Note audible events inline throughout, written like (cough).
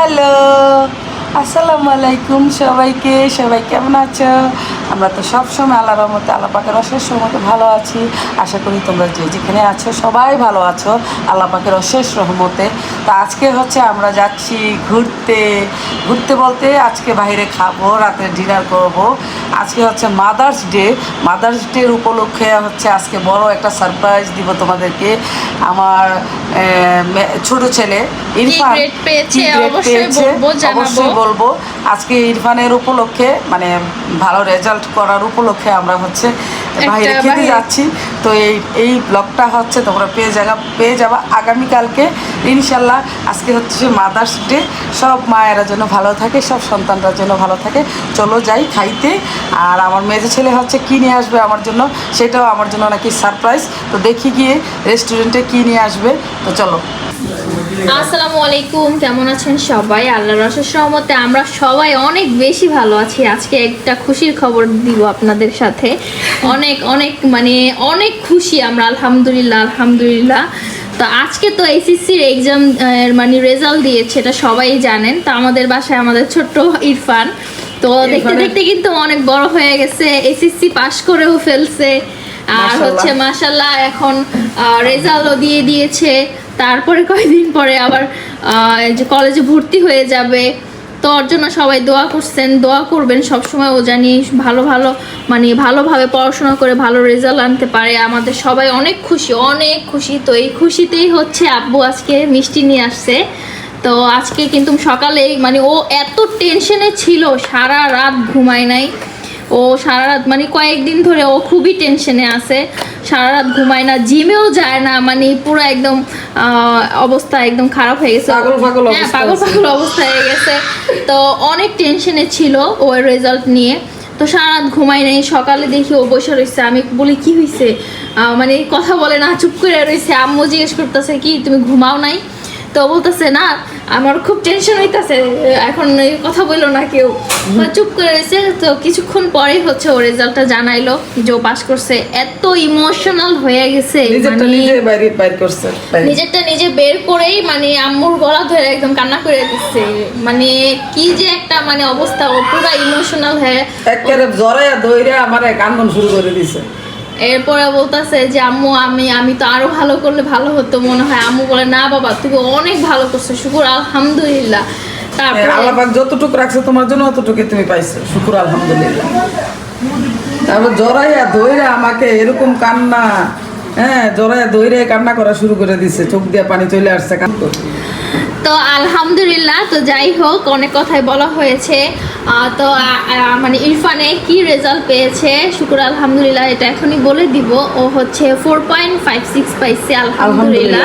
Hello আসসালামু আলাইকুম সবাইকে সবাই কেমন আছো? আমরা তো সব সময় আল্লাহ রহমতে আল্লাহ পাকের অশেষ রহমতে ভালো আছি। আশা করি তোমরা যে যেখানে আছো সবাই ভালো আছো আল্লাহ পাকের অশেষ রহমতে। তা আজকে হচ্ছে আমরা যাচ্ছি ঘুরতে। ঘুরতে বলতে আজকে বাইরে খাব রাতে ডিনার করব। আজকে হচ্ছে মাদার্স ডে। মাদার্স ডের উপলক্ষে হচ্ছে আজকে বড় একটা সারপ্রাইজ দিব তোমাদেরকে। আমার ছোট ছেলে ইরফান। পেয়েছে? অবশ্যই বলব আজকে ইরফানের উপলক্ষে মানে ভালো রেজাল্ট করার উপলক্ষে আমরা হচ্ছে বাইরে খেতে যাচ্ছি। তো এই এই ব্লগটা হচ্ছে তোমরা পেয়ে যাবা পেয়ে যাবা। আগামীকালকে ইনশাল্লাহ আজকে হচ্ছে মাদার্স ডে। সব মায়েরা যেন ভালো থাকে সব সন্তানরা যেন ভালো থাকে। চলো যাই খাইতে। আর আমার মেজে ছেলে হচ্ছে কী নিয়ে আসবে আমার জন্য সেটাও আমার জন্য নাকি সারপ্রাইজ তো দেখি গিয়ে রেস্টুরেন্টে কী নিয়ে আসবে। তো চলো। আসসালামু আলাইকুম কেমন আছেন সবাই? আল্লাহর রসের সহমতে আমরা সবাই অনেক বেশি ভালো আছি। আজকে একটা খুশির খবর দিব আপনাদের সাথে। অনেক অনেক মানে অনেক খুশি আমরা আলহামদুলিল্লাহ আলহামদুলিল্লাহ। তো আজকে তো এসএসসির এক্সাম মানে রেজাল্ট দিয়েছে এটা সবাই জানেন। তো আমাদের বাসায় আমাদের ছোট্ট ইরফান। তো দেখতে দেখতে কিন্তু অনেক বড় হয়ে গেছে। এসএসসি পাশ করেও ফেলছে। আর হচ্ছে মাশাল্লাহ এখন রেজাল্টও দিয়ে দিয়েছে। তারপরে কয়েকদিন পরে আবার যে কলেজে ভর্তি হয়ে যাবে। তো ওর জন্য সবাই দোয়া করছেন দোয়া করবেন সবসময় ও জানি ভালো ভালো মানে ভালোভাবে পড়াশোনা করে ভালো রেজাল্ট আনতে পারে। আমাদের সবাই অনেক খুশি অনেক খুশি। তো এই খুশিতেই হচ্ছে আব্বু আজকে মিষ্টি নিয়ে আসছে। তো আজকে কিন্তু সকালেই মানে ও এত টেনশনে ছিল সারা রাত ঘুমায় নাই। ও সারা রাত মানে কয়েকদিন ধরে ও খুবই টেনশনে আছে। সারা রাত ঘুমায় না জিমেও যায় না মানে পুরো একদম অবস্থা একদম খারাপ হয়ে গেছে। পাগল পাগল হ্যাঁ অবস্থা পাগল অবস্থা হয়ে গেছে। তো অনেক টেনশনে ছিল ওর রেজাল্ট নিয়ে। তো সারা রাত ঘুমাই নাই সকালে দেখি ও বসে রয়েছে আমি বলি কি হয়েছে মানে কথা বলে না চুপ করে রয়েছে আম্মু জিজ্ঞেস করতেছে কি তুমি ঘুমাও নাই? তো বলতেছে না আমার খুব টেনশন হইতাছে এখন এই কথা বলল না কেউ। চুপ করে রয়েছে তো কিছুক্ষণ পরেই হচ্ছে ও রেজাল্টটা জানাইলো যে ও পাস করছে। এত ইমোশনাল হয়ে গেছে নিজেরটা মানে। নিজেরটা নিজে বের করেই মানে আম্মুর গলা ধরে একদম কান্না করে দিচ্ছে। মানে কি যে একটা মানে অবস্থা ও পুরো ইমোশনাল হয়ে একেবারে জ্বরে ধৈরে আমার কান্দন শুরু করে দিছে। এরপরে বলতেছে যে, আম্মু, আমি আমি তো আরও ভালো করলে ভালো হতো মনে হয়। আম্মু বলে, না বাবা, তুমি অনেক ভালো করছ, শুকুর আলহামদুলিল্লাহ। তারপরে আল্লাহ যতটুকু রাখছে, তোমার জন্য অতটুকু তুমি পাইছো, শুকুর আলহামদুলিল্লাহ। তারপর জড়াইয়া ধৈরে আমাকে এরকম কান্না হ্যাঁ জড়াইয়া ধৈরে কান্না করা শুরু করে দিছে। চোখ দিয়ে পানি চলে আসছে কান্না তো আলহামদুলিল্লাহ তো যাই হোক অনেক কথাই বলা হয়েছে। তো মানে ইরফানে কি রেজাল্ট পেয়েছে? শুকুর আলহামদুলিল্লাহ এটা এখনই বলে দিব। ও হচ্ছে ফোর পয়েন্ট ফাইভ সিক্স পাইছে আলহামদুলিল্লাহ।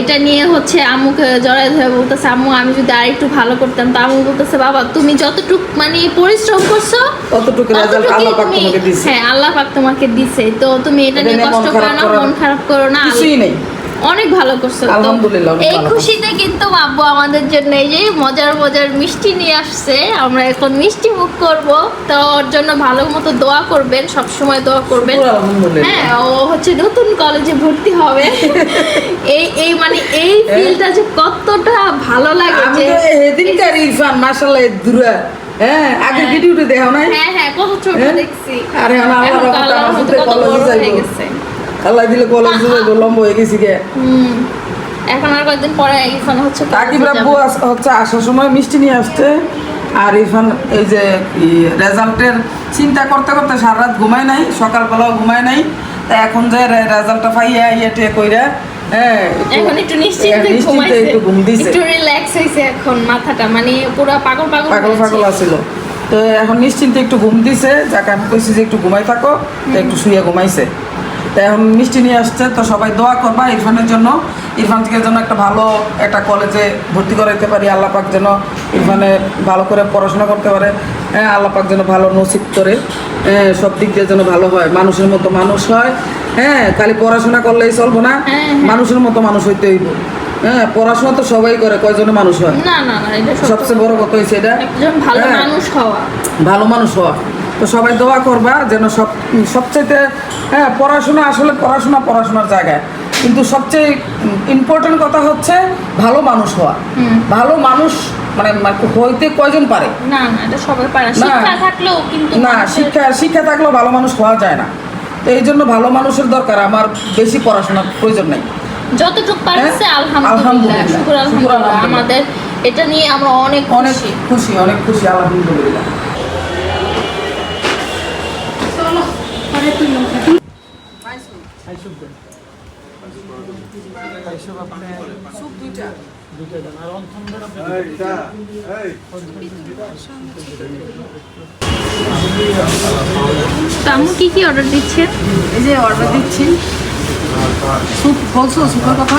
এটা নিয়ে হচ্ছে আম্মুকে জড়াই ধরে বলতেছে আম্মু আমি যদি আরেকটু ভালো করতাম তো আম্মু বলতেছে বাবা তুমি যতটুক মানে পরিশ্রম করছ তুমি- হ্যাঁ আল্লাহ পাক তোমাকে দিছে। তো তুমি এটা নিয়ে নিয়ে কষ্ট করো না মন খারাপ করো না কিছুই নেই। অনেক ভালো করছ আলহামদুলিল্লাহ, এই খুশিতে কিন্তু আব্বু আমাদের জন্য এই যে মজার মজার মিষ্টি নিয়ে আসছে। আমরা এখন মিষ্টি মুখ করব। তো ওর জন্য ভালো মতো দোয়া করবেন সব সময় দোয়া করবেন। হ্যাঁ ও হচ্ছে নতুন কলেজে ভর্তি হবে। (laughs) এই এই মানে এই ফিলটা যে কতটা ভালো লাগে আমি তো সেদিনকার ইরফান মাশাল্লাহ দূরা। হ্যাঁ আগে হ্যাঁ। ভিডিওতে দেখো নাই? হ্যাঁ হ্যাঁ কত ছোট হ্যাঁ? দেখছি। আরে আমার আল্লাহর তো আমার কত বড় হয়ে গেছে। আল্লাহ দিলে কলেজে যাইবো লম্ব হয়ে গেছি গে। এখন আর কয়েকদিন পরে ইরফান হচ্ছে কলেজে রাব্বু হচ্ছে আসার সময় মিষ্টি নিয়ে আসছে। আর ইরফান এই যে রেজাল্টের চিন্তা করতে করতে সারা রাত ঘুমায় নাই সকালবেলাও ঘুমায় নাই। তা এখন যে রেজাল্টটা পাইয়া ইয়েটে কইরা একটু- এখন একটু নিশ্চিন্তে নিশ্চিন্তে একটু ঘুম দিছে। একটু রিল্যাক্স হয়েছে এখন মাথাটা মানে পুরো পাগল পাগল পাগল পাগল আছিল। তো এখন নিশ্চিন্তে একটু ঘুম দিছে। যাকে আমি কইছি যে একটু ঘুমাই থাকো। তো একটু শুয়ে ঘুমাইছে। তো এখন মিষ্টি নিয়ে আসছে তো সবাই দোয়া করবা ইরফানের জন্য। ইরফান থেকে যেন একটা ভালো একটা কলেজে ভর্তি করাইতে পারি আল্লাহ পাক যেন ইরফানে ভালো করে পড়াশোনা করতে পারে। হ্যাঁ আল্লাহ পাক যেন ভালো নসিব করে হ্যাঁ সব দিক দিয়ে যেন ভালো হয়। মানুষের মতো মানুষ হয় হ্যাঁ খালি পড়াশোনা করলেই চলবো না হ্যাঁ, হ্যাঁ। মানুষের মতো মানুষ হইতে হইব। হ্যাঁ পড়াশোনা তো সবাই করে কয়জনে মানুষ হয়? না না না এটা সবচেয়ে বড় কথা হয়েছে এটা ভালো হ্যাঁ, মানুষ হওয়া। ভালো মানুষ হওয়া। তো সবাই দোয়া করবা যেন সব সবচাইতে হ্যাঁ পড়াশোনা আসলে পড়াশোনা পড়াশোনার জায়গায় কিন্তু সবচেয়ে ইম্পর্টেন্ট কথা হচ্ছে ভালো মানুষ হওয়া ভালো মানুষ মানে হইতে কয়জন পারে না না এটা সবাই পারে না। না। শিক্ষা থাকলেও কিন্তু না শিক্ষা শিক্ষা থাকলেও ভালো মানুষ হওয়া যায় না তো এই জন্য ভালো মানুষের দরকার আমার বেশি পড়াশোনার প্রয়োজন নেই যতটুকু পারছে হ্যাঁ? আলহামদুলিল্লাহ আলহামদুলিল্লাহ। শুকুর আলহামদুলিল্লাহ। আমাদের এটা নিয়ে আমরা অনেক অনেক খুশি খুশি অনেক খুশি আলহামদুলিল্লাহ তো আম্মু কি কি অর্ডার দিচ্ছেন এই যে অর্ডার দিচ্ছি। স্যুপ বলছো স্যুপের কথা?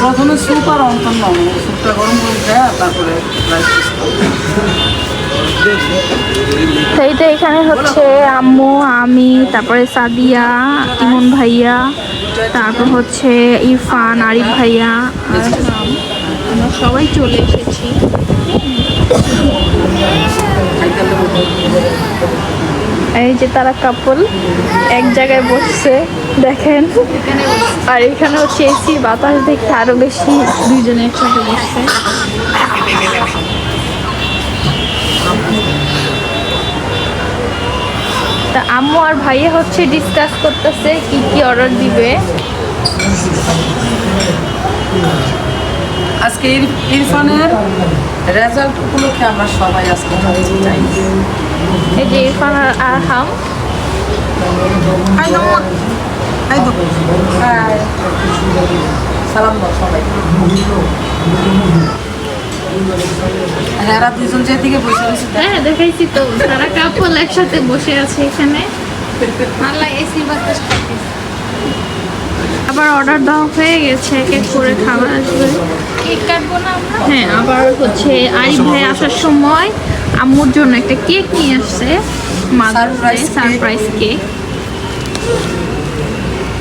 প্রথমে স্যুপ আর অন্তন্ন স্যুপটা গরম করে দেয় তারপরে রাইস এইটা এখানে হচ্ছে আম্মু, আমি, তারপরে সাদিয়া, ইমন ভাইয়া, তারপর হচ্ছে ইরফান, আরিফ ভাইয়া আমরা সবাই চলে এসেছি। এই যে তারা কাপল এক জায়গায় বসছে, দেখেন। আর এখানে হচ্ছে এসি, বাতাস দেখতে আরও বেশি, দুইজনে একসাথে বসছে। তা আম্মু আর ভাইয়া হচ্ছে ডিসকাস করতেছে কি কি অর্ডার দিবে আজকে ইর- ইরফানের রেজাল্ট উপলক্ষে আমরা সবাই আজকে চাই এই যে ইরফান আর আরহাম হাই দাও মা। দাও। হাই। সালাম দাও সবাই হ্যাঁ বসে হ্যাঁ দেখাইছি তো। কাপল একসাথে বসে আছে এখানে। আল্লাহ এসি বাতাস আবার অর্ডার দেওয়া হয়ে গেছে এক এক করে খাবার আসবে। কেক কাটবো না আমরা? হ্যাঁ আবার হচ্ছে আরিফ ভাই আসার সময় আম্মুর জন্য একটা কেক নিয়ে আসছে। cake. সারপ্রাইজ কেক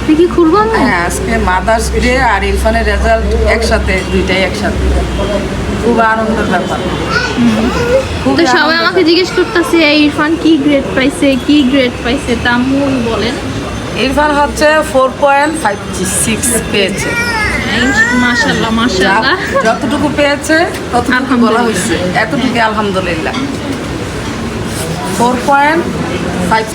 দেখি খুলবো? হ্যাঁ আজকে মাদার্স ডে আর ইরফানের রেজাল্ট একসাথে দুইটাই একসাথে। খুব আনন্দের ব্যাপার। তো সবাই আমাকে জিজ্ঞেস করতেছে ইরফান কি গ্রেড পাইছে কি গ্রেড পাইছে? তা আম্মু বলেন। ইরফান হচ্ছে ফোর পয়েন্ট ফাইভ সিক্স পেয়েছে। মাশাল্লাহ মাশাল্লাহ যতটুকু পেয়েছে ততটুকু বলা হয়েছে। এতটুকু আলহামদুলিল্লাহ। ফোর পয়েন্ট ফাইভ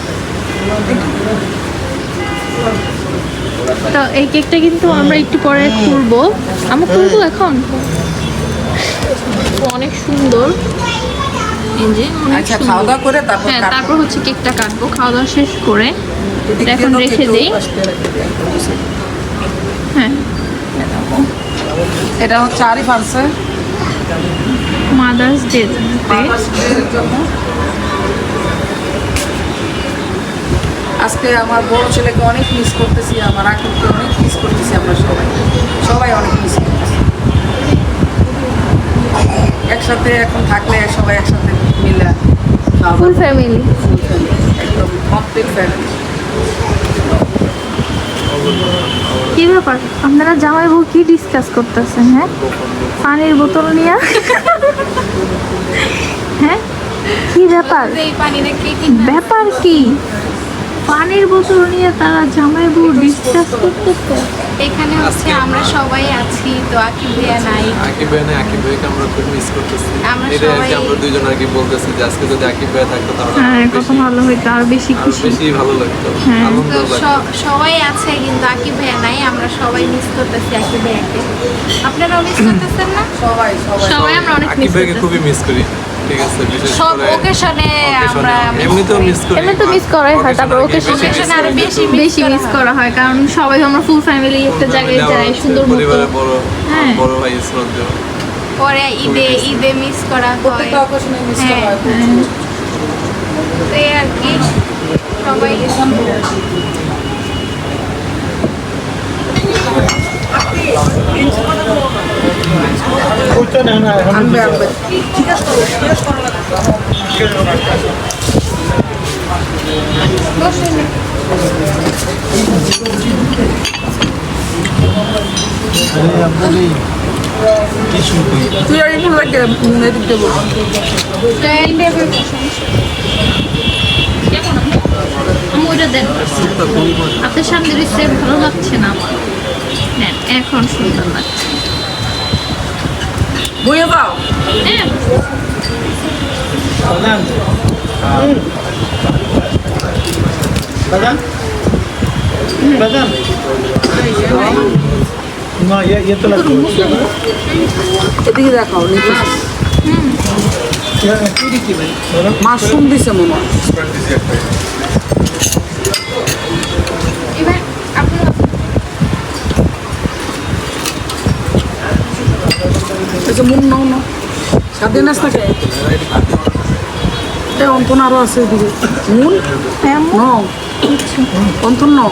তো এই কেকটা কিন্তু আমরা একটু পরে খুলবো আমরা খুলবো এখন? অনেক সুন্দর। এই যে আচ্ছা খাওয়া দাওয়া করে তারপর হ্যাঁ তারপর হচ্ছে কেকটা কাটবো খাওয়া দাওয়া শেষ করে। এখন রেখে দেই। হ্যাঁ। এটা হচ্ছে আরিফ আনছে। Mother's day. আজকে আমার বড় ছেলেকে অনেক মিস করতেছি আমার আকিবকে অনেক মিস করতেছি আমরা সবাই। সবাই অনেক মিস করতেছি। একসাথে এখন থাকলে সবাই একসাথে মিলে ফুল ফ্যামিলি একদম কমপ্লিট ফ্যামিলি কি ব্যাপার? আপনারা জামাই বউ কি ডিসকাস করতেছেন হ্যাঁ? পানির বোতল নিয়ে? হ্যাঁ? কি ব্যাপার? এই পানিটা কে কি ব্যাপার কি? পানির বোতল নিয়ে তারা জামাই বউ ডিসকাস করতেছে? এখানে হচ্ছে আমরা সবাই আছি তো আকি ভাইয়া নাই। আকিব ভাই না আকিব ভাইকে আমরা খুব মিস করতেছি। আমরা সবাই- আমরা দুজন আর কি বলতেছি যে আজকে যদি আকিব ভাই থাকতো তাহলে হ্যাঁ কত ভালো হইতো আর বেশি আরও খুশি। বেশি ভালো লাগতো। হ্যাঁ। তো সবাই আছে কিন্তু আকি ভাইয়া নাই আমরা সবাই মিস করতেছি আকি ভাইয়াকে। আপনারাও মিস (laughs) করতেছেন না? সবাই সবাই। সবাই আমরা অনেক আকিব মিস ভাইকে করতেছি। খুবই মিস করি। ঠিক আছে বিশেষ সব ওকেশনে আমরা occasion-এ। এমনিতেও মিস করি। এমনি তো miss করাই হয়, তারপর occasion আরও বেশি বেশি মিস করা হয় কারণ সবাই আমরা ফুল ফ্যামিলি একটা জায়গায় যাই সুন্দর মতো। বড় হ্যাঁ। বড় ভাই শ্রদ্ধেয় পরে ঈদে ঈদে মিস করা হয়। অকেশনে মিস করা হ্যাঁ। হয় তো আর কি সবাই আনবে আনবে। তুই আর একটু লাগে এদিক দেবো আমু করে দেন আপনার সামনে দিচ্ছে ভালো লাগছে না আমার। এখন সুন্দর লাগছে। Te la এদিকে দেখাও মাশরুম দিছে মনে হয় এবার আপনার এই যে মুন নাও না সাদে নাস না খায় অন্তন আছে এদিকে। নাও অন্তন নাও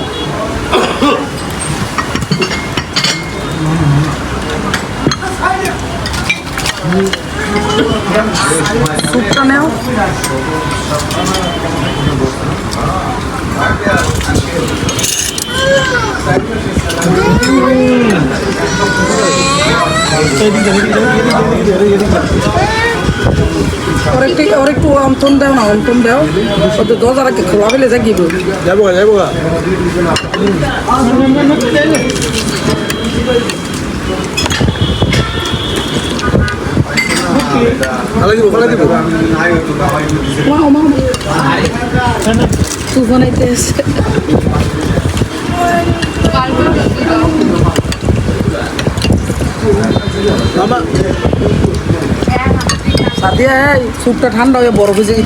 স্যুপটা নেও। ওর একটু ওর একটু অন্তন দাও না অন্তন দাও। খোলা ফেলে জাগিব যাব গা, যাব গা। ভালো দিব ভালো আছে এই স্যুপটা ঠান্ডা হয়ে বরফ হয়ে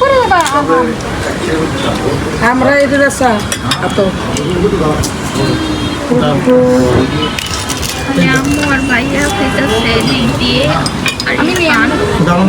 করে দেবা আমরা এটা দেশা এত আম্মু আর ভাইয়া খেতেছে দিক দিয়ে। আমি নিয়ে ইরফান। দারুণ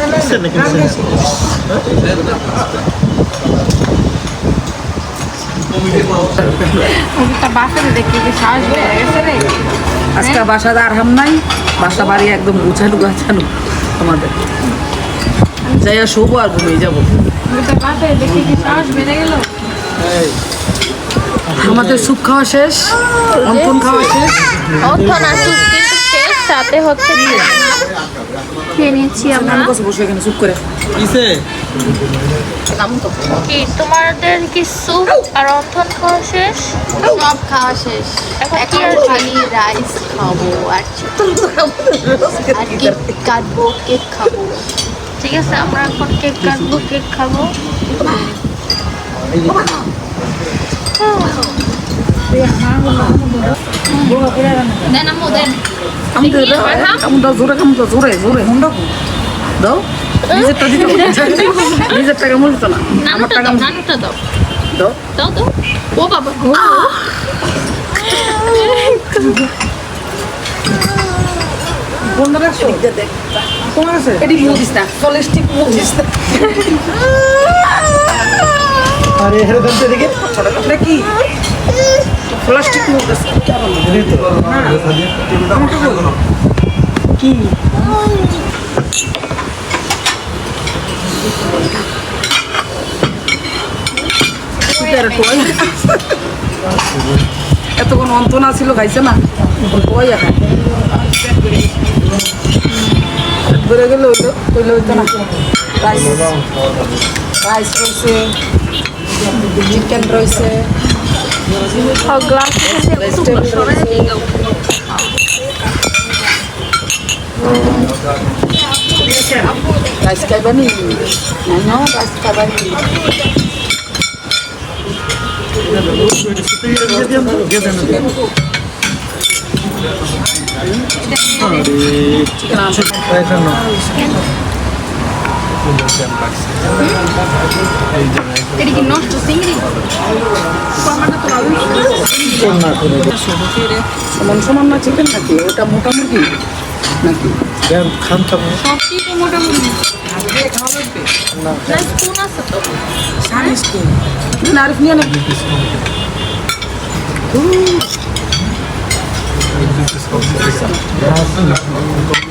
নাকি কিসের? ওটা বাসাতে দেখি কি সাহস বেড়ে গেছে রে আজকে বাসা আর হাম নাই। বাসা বাড়ি একদম গুছানো গাছানো আমাদের যাইয়া শোবো আর ঘুমিয়ে যাব। আমাদের স্যুপ খাওয়া শেষ অন্তন খাওয়া শেষ। অর্থনা সুপ কিন্তু শেষ সাথে হচ্ছে খেয়ে নিয়েছি আমরা। বসে বসে এখানে? স্যুপ করে। কিসে? কি তোমাদের কি স্যুপ আর অর্থন খাওয়া শেষ? সব খাওয়া শেষ। এখন আর খালি রাইস খাব আর চিকেন (laughs) আর কেক কাটবো কেক খাব। ঠিক আছে আমরা এখন কেক কাটবো কেক খাব। দেন আম্মু দেন। আমি তো এটা জোরে কাম তো জোরে জোরে হুন্ডা দাও। নিজের টাকা দিতে নিজের টাকা মূল্য না। আমার টাকা দাও নানুটা দাও। দাও। দাও দাও ও বাবা ও বন্ধ রাখছো তোমার আছে এটি না। না। আরে এখানে দেন তো এদিকে কি? প্লাস্টিক কি এতক্ষণ অন্তনা ছিল খাইছে না? গেলে না। রয়েছে চিকেন রয়েছে গ্লাস ভেজিটেবল রয়েছে রাইস খাইবানি না রাইস খাইবানি দিয়ে দেন চিকেন আছে এটা নাও সমান সমান না চিকেন নাকি? ওটা মোটামুটি নাকি? খান খাব সবটি তো মোটামুটি। না। স্পুন আছে তো। সারিস তো নারিফ নিয়ে না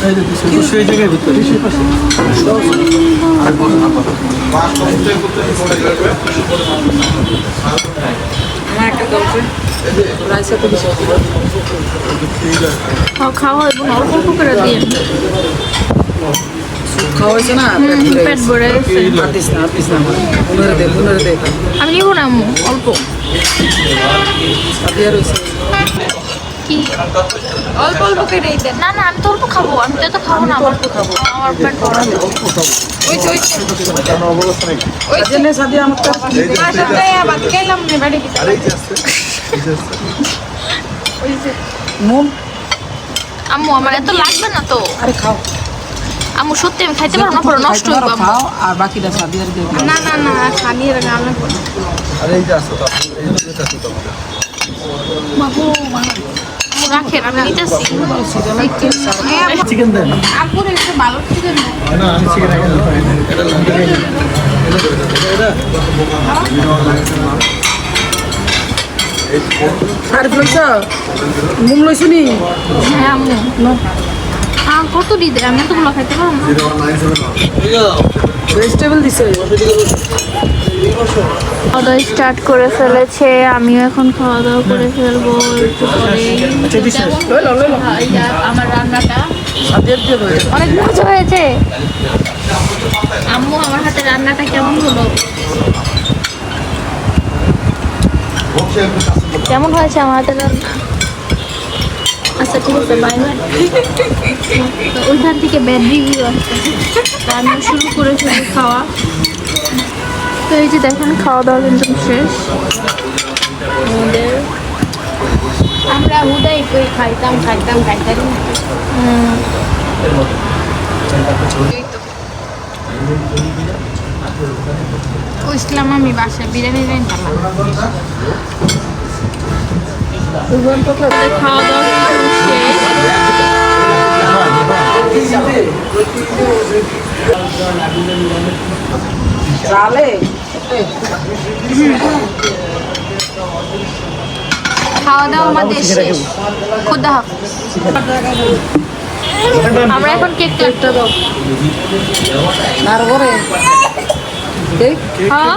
এই যে কিছু সেই জায়গায় ভিতরে সেই আমার একটা দরকার খাওয়া এবং অল্প অল্প করে দিয়ে খাওয়া হয়েছে না পেট ভরে পেট গেছে। ভরে গেছে। আর দিস না আর না পুনরে দে পুনরে দে আমি নিব না অল্প। অল্প অল্প না না আমি তো অল্প খাব। আমি তো খাব না আমার আমার পেট ভরা ওই তো ওই তো সাদিয়া নে আমার তো মাসে খেলাম না বাড়ি ভিতরে। ওই যে। আম্মু আমার এত লাগবে না তো। আরে খাও। আম্মু সত্যি আমি খাইতে পারব না পরে নষ্ট হইব খাও আর বাকিটা দিয়ে দাও। না না না খালি এর পড়ে আরে এই যে আছে তো এই যে আছে তো বাবু আম্মু রাখেন আমি নিতেছি। চিকেন দেন। আপুর একটু ভালো ছিলেন না না আমি চিকেন এখানে আর বলছ? নুন লইছ নি? হ্যাঁ আম কত দিতে আমি তো গুলো খাইতে পারব না। ভেজিটেবল দিছে। খাওয়া দাওয়া স্টার্ট করে ফেলেছে আমিও এখন খাওয়া দাওয়া করে ফেলব একটু পরে যে আমার রান্নাটা। অনেক মজা হয়েছে। আম্মু আমার হাতে রান্নাটা কেমন হলো? কেমন হয়েছে আমার হাতে রান্না? তো ওইখান থেকে ব্যাড রিভিউ আসছে তা আমি শুরু করে ফেলি খাওয়া। তো এই যে দেখেন খাওয়া দাওয়া কিন্তু শেষ। আমাদের আমরা হুদাই কই খাইতাম খাইতাম খাইতাম। কইছিলাম আমি বাসায় বিরিয়ানি আমাদের খাওয়া দাওয়া খাওয়া দাওয়া আমাদের শেষ। খুদা আমরা এখন কেক কাটতে দাও। আর কেক হ্যাঁ?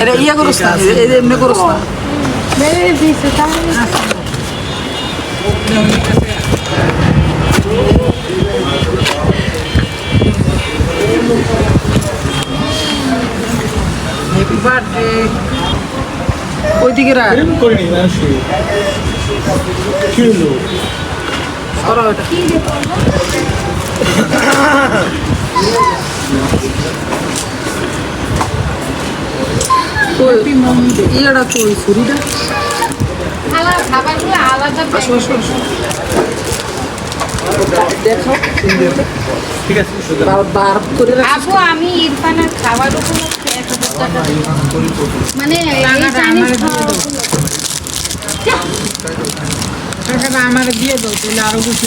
এটা ইয়া করছ না এমনি করছ না হ্যাপি বার্থডে ওইদিকে রাখ। করিনি মানুষ কি হলো? সরো এটা। (laughs) ছুরিটা। আমি ইরফানের খাবার। মানে। আমার দিয়ে দাও। তাহলে আরও কিছু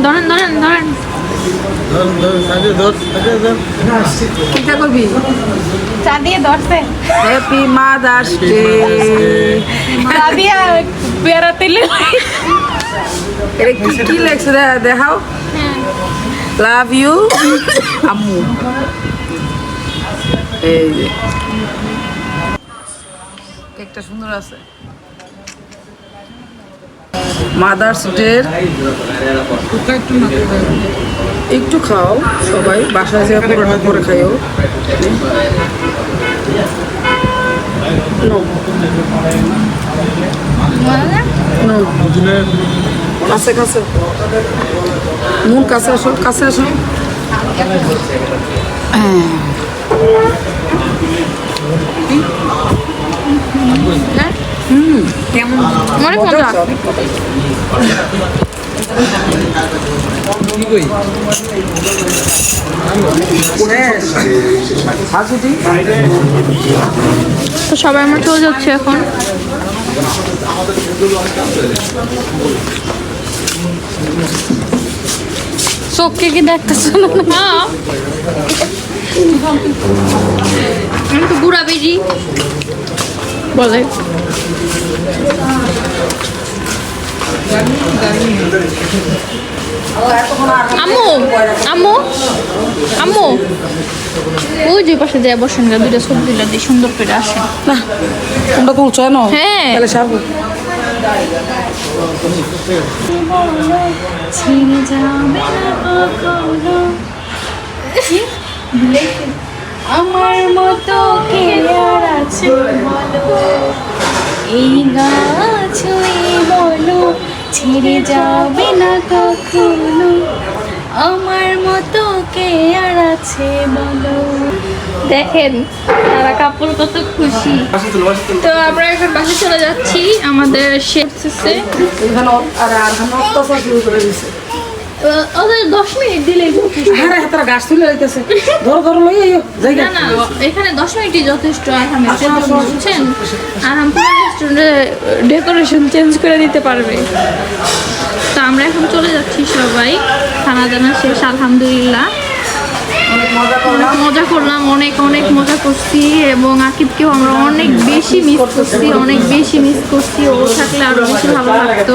ধরেন ধরেন ধরেন হ্যাপি মাদার্স ডে বেড়াতে কি লেখছে দেখাও লাভ ইউ আম্মু এই কেকটা সুন্দর আছে। মাদার্স ডে একটু খাও সবাই বাসায় যে পুরোটা করে খাইও। কাছে কাছে। মন কাছে আসো কাছে আসো। অনেক মজা তো সবাই আমার চলে যাচ্ছে এখন। চোখকে কি দেখতেছ না? আমি তো বুড়া বেজি। বলে। আম্মু আম্মু আম্মু। ওই যে পাশে যায় বসেন গা দুইটা সবজিটা দিয়ে সুন্দর করে আসেন। না কোনটা তুলছো জানো হ্যাঁ। তাহলে সারবো ছিঁড়ে যাবে আমার মতো কে আর আছে? বলো এই গাছ বলো ছেড়ে যাবে না কখনো। আমার মতো কে আর আছে বলো। দেখেন তারা কাপড় কত খুশি। তো আমরা এখন বাসে চলে যাচ্ছি আমাদের শেষ শেষে আর অত্যাচার শুরু করে দিছে দশ মিনিট দিলেই যথেষ্ট হ্যাঁ রে গাছ তুলে যাইতেছে ধরো ধরো লই আইও। না না এখানে দশ মিনিটই যথেষ্ট আরামের বুঝছেন? আরাম পুরো রেস্টুরেন্টে ডেকোরেশন চেঞ্জ করে দিতে পারবে। তো আমরা এখন চলে যাচ্ছি সবাই। খানা দানা শেষ আলহামদুলিল্লাহ। অনেক মজা করলাম। অনেক অনেক মজা করছি এবং আকিবকেও আমরা অনেক বেশি মিস করছি অনেক বেশি মিস করছি। ও থাকলে আরও বেশি ভালো লাগতো।